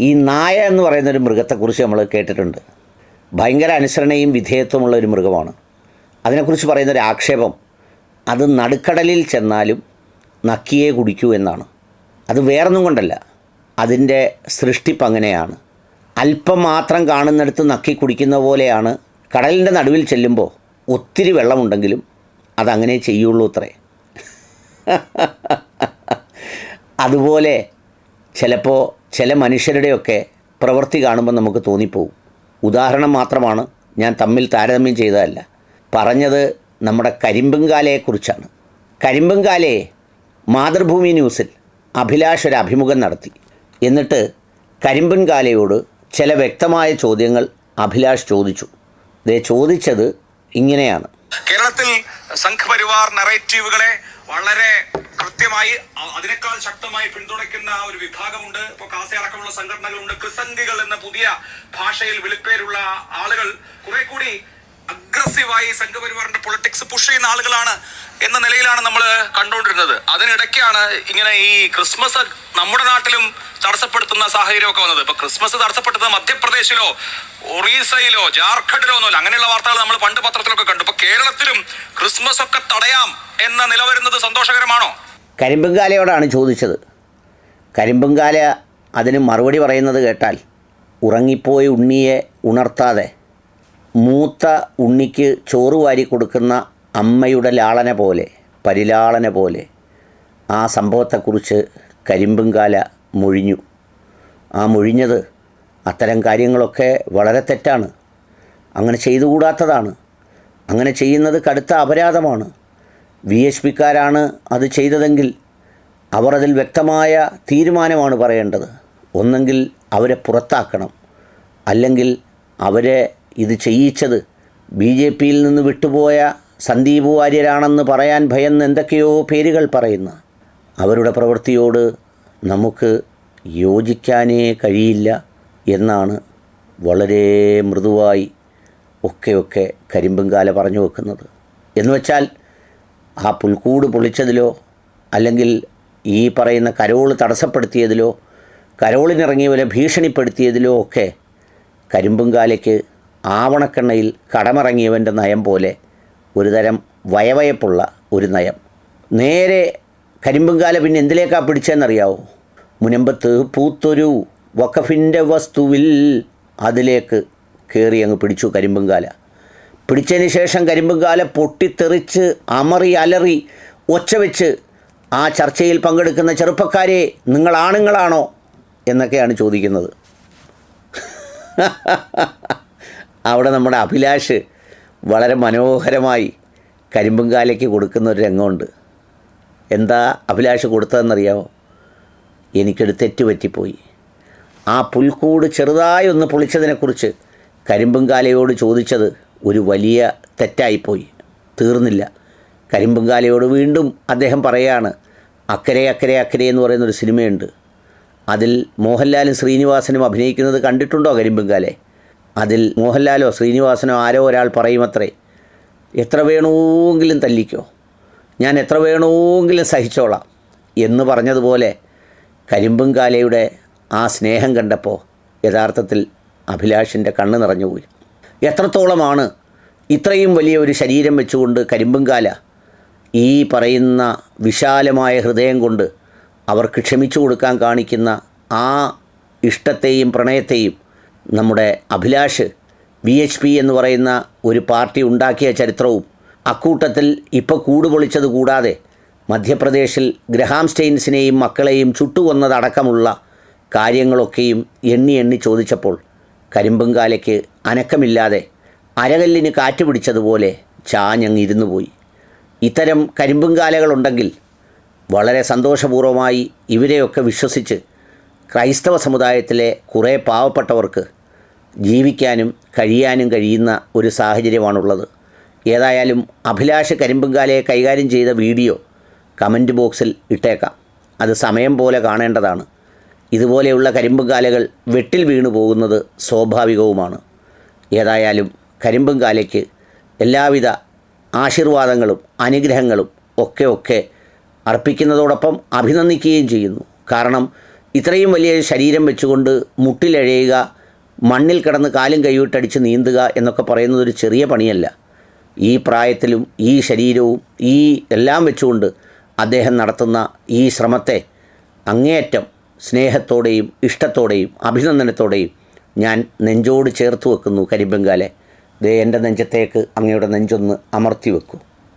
ഈ നായ എന്ന് പറയുന്ന ഒരു മൃഗത്തെക്കുറിച്ച് നമ്മൾ കേട്ടിട്ടുണ്ട്. ഭയങ്കര അനുസരണയും വിധേയത്വമുള്ള ഒരു മൃഗമാണ്. അതിനെക്കുറിച്ച് പറയുന്ന ഒരു ആക്ഷേപം അത് നടുക്കടലിൽ ചെന്നാലും നക്കിയേ കുടിക്കൂ എന്നാണ്. അത് വേറൊന്നും കൊണ്ടല്ല അതിന്റെ സൃഷ്ടിപ്പ് അങ്ങനെയാണ് അല്പം മാത്രം കാണുന്നിടത്ത് നക്കി കുടിക്കുന്ന പോലെയാണ്. കടലിന്റെ നടുവിൽ ചെല്ലുമ്പോൾ ഒത്തിരി വെള്ളമുണ്ടെങ്കിലും അതങ്ങനെ ചെയ്യുള്ളൂ അത്രേ. അതുപോലെ ചിലപ്പോൾ ചില മനുഷ്യരുടെയൊക്കെ പ്രവൃത്തി കാണുമ്പോൾ നമുക്ക് തോന്നിപ്പോവും ഉദാഹരണം മാത്രമാണ് ഞാൻ തമ്മിൽ താരതമ്യം ചെയ്തതല്ല. പറഞ്ഞത് നമ്മുടെ കരിമ്പുംകാലയെക്കുറിച്ചാണ് കരിമ്പുംകാലയെ മാതൃഭൂമി ന്യൂസിൽ അഭിലാഷ് ഒരു അഭിമുഖം നടത്തി. എന്നിട്ട് കരിമ്പൻകാലയോട് ചില വ്യക്തമായ ചോദ്യങ്ങൾ അഭിലാഷ് ചോദിച്ചു. ദേ ചോദിച്ചത് ഇങ്ങനെയാണ്. കേരളത്തിൽ സംഘപരിവാർ നറേറ്റീവുകളെ വളരെ കൃത്യമായി അതിനേക്കാൾ ശക്തമായി പിന്തുണയ്ക്കുന്ന ഒരു വിഭാഗമുണ്ട്. ഇപ്പൊ കാസി അടക്കമുള്ള സംഘടനകളുണ്ട്. ക്രിസംഗികൾ എന്ന പുതിയ ഭാഷയിൽ വിളിപ്പേരുള്ള ആളുകൾ കുറെ കൂടി അഗ്രസീവായി സംഘപരിവാറിന്റെ പൊളിറ്റിക്സ് പുഷ് ചെയ്യുന്ന ആളുകളാണ് എന്ന നിലയിലാണ് നമ്മൾ കണ്ടുകൊണ്ടിരുന്നത്. അതിനിടയ്ക്കാണ് ഇങ്ങനെ ഈ ക്രിസ്മസ് നമ്മുടെ നാട്ടിലും തടസ്സപ്പെടുത്തുന്ന സാഹചര്യമൊക്കെ വന്നത്. ഇപ്പൊ ക്രിസ്മസ് തടസ്സപ്പെടുത്തുന്നത് മധ്യപ്രദേശിലോ ഒറീസയിലോ ജാർഖണ്ഡിലോ ഒന്നുമില്ല. അങ്ങനെയുള്ള വാർത്തകൾ നമ്മൾ പണ്ട് പത്രത്തിലൊക്കെ കണ്ടു. കേരളത്തിലും ക്രിസ്മസ് ഒക്കെ തടയാം എന്ന നില വരുന്നത് സന്തോഷകരമാണോ? കരിമ്പങ്കാലയോടാണ് ചോദിച്ചത്. കരിമ്പങ്കാല അതിന് മറുപടി പറയുന്നത് കേട്ടാൽ ഉറങ്ങിപ്പോയി ഉണ്ണിയെ ഉണർത്താതെ മൂത്ത ഉണ്ണിക്ക് ചോറ് വാരി കൊടുക്കുന്ന അമ്മയുടെ ലാളന പോലെ പരിലാളന പോലെ ആ സംഭവത്തെക്കുറിച്ച് കരിമ്പുംകാല മൊഴിഞ്ഞു. ആ മൊഴിഞ്ഞത് അത്തരം കാര്യങ്ങളൊക്കെ വളരെ തെറ്റാണ്. അങ്ങനെ ചെയ്തുകൂടാത്തതാണ്. അങ്ങനെ ചെയ്യുന്നത് കടുത്ത അപരാധമാണ്. വി എച്ച് പിക്കാരാണ് അത് ചെയ്തതെങ്കിൽ അവർ അതിൽ വ്യക്തമായ തീരുമാനമാണ് പറയേണ്ടത്. ഒന്നെങ്കിൽ അവരെ പുറത്താക്കണം. അല്ലെങ്കിൽ അവരെ ഇത് ചെയ്യിച്ചത് ബി ജെ പിയിൽ നിന്ന് വിട്ടുപോയ സന്ദീപ് വാര്യരാണെന്ന് പറയാൻ ഭയന്ന് എന്തൊക്കെയോ പേരുകൾ പറയുന്ന അവരുടെ പ്രവൃത്തിയോട് നമുക്ക് യോജിക്കാനേ കഴിയില്ല എന്നാണ് വളരെ മൃദുവായി ഒക്കെയൊക്കെ കരിമ്പുംകാല പറഞ്ഞു വെക്കുന്നത്. എന്ന് വെച്ചാൽ ആ പുൽക്കൂട് പൊളിച്ചതിലോ അല്ലെങ്കിൽ ഈ പറയുന്ന കരോൾ തടസ്സപ്പെടുത്തിയതിലോ കരോളിനിറങ്ങിയവരെ ഭീഷണിപ്പെടുത്തിയതിലോ ഒക്കെ കരിമ്പുംകാലയ്ക്ക് ആവണക്കെണ്ണയിൽ കടമിറങ്ങിയവന്റെ നയം പോലെ ഒരു തരം വയവയപ്പുള്ള ഒരു നയം. നേരെ കരിമ്പുംകാല പിന്നെ എന്തിലേക്കാണ് പിടിച്ചതെന്നറിയാവോ മുനമ്പത്ത് പൂത്തൊരു വഖഫിന്റെ വസ്തുവിൽ അതിലേക്ക് കയറി അങ്ങ് പിടിച്ചു കരിമ്പുംകാല പിടിച്ചതിന് ശേഷം കരിമ്പുംകാല പൊട്ടിത്തെറിച്ച് അമറി അലറി ഒച്ച വെച്ച് ആ ചർച്ചയിൽ പങ്കെടുക്കുന്ന ചെറുപ്പക്കാരെ നിങ്ങൾ ആണുങ്ങളാണോ എന്നൊക്കെയാണ് ചോദിക്കുന്നത്. അവിടെ നമ്മുടെ അഭിലാഷ് വളരെ മനോഹരമായി കരിമ്പുംകാലയ്ക്ക് കൊടുക്കുന്ന ഒരു രംഗമുണ്ട്. എന്താ അഭിലാഷ് കൊടുത്തതെന്നറിയാമോ എനിക്കൊരു തെറ്റ് പറ്റിപ്പോയി ആ പുൽക്കൂട് ചെറുതായി ഒന്ന് പൊളിച്ചതിനെക്കുറിച്ച് കരിമ്പുംകാലയോട് ചോദിച്ചത് ഒരു വലിയ തെറ്റായിപ്പോയി. തീർന്നില്ല. കരിമ്പുംകാലയോട് വീണ്ടും അദ്ദേഹം പറയുകയാണ് അക്കരെ അക്കരെ അക്കരെ എന്ന് പറയുന്നൊരു സിനിമയുണ്ട്. അതിൽ മോഹൻലാലും ശ്രീനിവാസനും അഭിനയിക്കുന്നത് കണ്ടിട്ടുണ്ടോ കരിമ്പുംകാലെ അതിൽ മോഹൻലാലോ ശ്രീനിവാസനോ ആരോ ഒരാൾ പറയുമത്രേ എത്ര വേണമെങ്കിലും തല്ലിക്കോ. ഞാൻ എത്ര വേണമെങ്കിലും സഹിച്ചോളാം എന്ന് പറഞ്ഞതുപോലെ കരിമ്പുംകാലയുടെ ആ സ്നേഹം കണ്ടപ്പോൾ യഥാർത്ഥത്തിൽ അഭിലാഷിന്റെ കണ്ണ് നിറഞ്ഞുപോയി എത്രത്തോളമാണ് ഇത്രയും വലിയ ഒരു ശരീരം വെച്ചുകൊണ്ട് കരിമ്പുംകാല ഈ പറയുന്ന വിശാലമായ ഹൃദയം കൊണ്ട് അവർക്ക് ക്ഷമിച്ചു കൊടുക്കാൻ കാണിക്കുന്ന ആ ഇഷ്ടത്തെയും പ്രണയത്തെയും നമ്മുടെ അഭിലാഷ് വി എച്ച് പി എന്ന് പറയുന്ന ഒരു പാർട്ടി ഉണ്ടാക്കിയ ചരിത്രവും അക്കൂട്ടത്തിൽ ഇപ്പോൾ കൂട് പൊളിച്ചത് കൂടാതെ മധ്യപ്രദേശിൽ ഗ്രഹാം സ്റ്റെയിൻസിനെയും മക്കളെയും ചുട്ടുകൊന്നതടക്കമുള്ള കാര്യങ്ങളൊക്കെയും എണ്ണി എണ്ണി ചോദിച്ചപ്പോൾ കരിമ്പുംകാലയ്ക്ക് അനക്കമില്ലാതെ അരകല്ലിന് കാറ്റ് പിടിച്ചതുപോലെ ചാഞ്ഞങ്ങ് ഇരുന്നു പോയി. ഇത്തരം കരിമ്പുംകാലകളുണ്ടെങ്കിൽ വളരെ സന്തോഷപൂർവമായി ഇവരെയൊക്കെ വിശ്വസിച്ച് ക്രൈസ്തവ സമുദായത്തിലെ കുറേ പാവപ്പെട്ടവർക്ക് ജീവിക്കാനും കഴിയാനും കഴിയുന്ന ഒരു സാഹചര്യമാണുള്ളത്. ഏതായാലും അഭിലാഷ് കരിമ്പുംകാലയെ കൈകാര്യം ചെയ്ത വീഡിയോ കമന്റ് ബോക്സിൽ ഇട്ടേക്കാം. അത് സമയം പോലെ കാണേണ്ടതാണ്. ഇതുപോലെയുള്ള കരിമ്പുംകാലകൾ വെട്ടിൽ വീണു പോകുന്നത് സ്വാഭാവികവുമാണ്. ഏതായാലും കരിമ്പുംകാലയ്ക്ക് എല്ലാവിധ ആശീർവാദങ്ങളും അനുഗ്രഹങ്ങളും ഒക്കെ ഒക്കെ അർപ്പിക്കുന്നതോടൊപ്പം അഭിനന്ദിക്കുകയും ചെയ്യുന്നു. കാരണം ഇത്രയും വലിയ ശരീരം വെച്ചുകൊണ്ട് മുട്ടിലഴയുക മണ്ണിൽ കിടന്ന് കാലും കൈവിട്ടടിച്ച് നീന്തുക എന്നൊക്കെ പറയുന്നത് ഒരു ചെറിയ പണിയല്ല. ഈ പ്രായത്തിലും ഈ ശരീരവും ഈ എല്ലാം വെച്ചുകൊണ്ട് അദ്ദേഹം നടത്തുന്ന ഈ ശ്രമത്തെ അങ്ങേയറ്റം സ്നേഹത്തോടെയും ഇഷ്ടത്തോടെയും അഭിനന്ദനത്തോടെയും ഞാൻ നെഞ്ചോട് ചേർത്ത് വെക്കുന്നു കരിമ്പെങ്കാലെ. ദേ എന്റെ നെഞ്ചത്തേക്ക് അങ്ങയുടെ നെഞ്ചൊന്ന് അമർത്തി വെക്കൂ.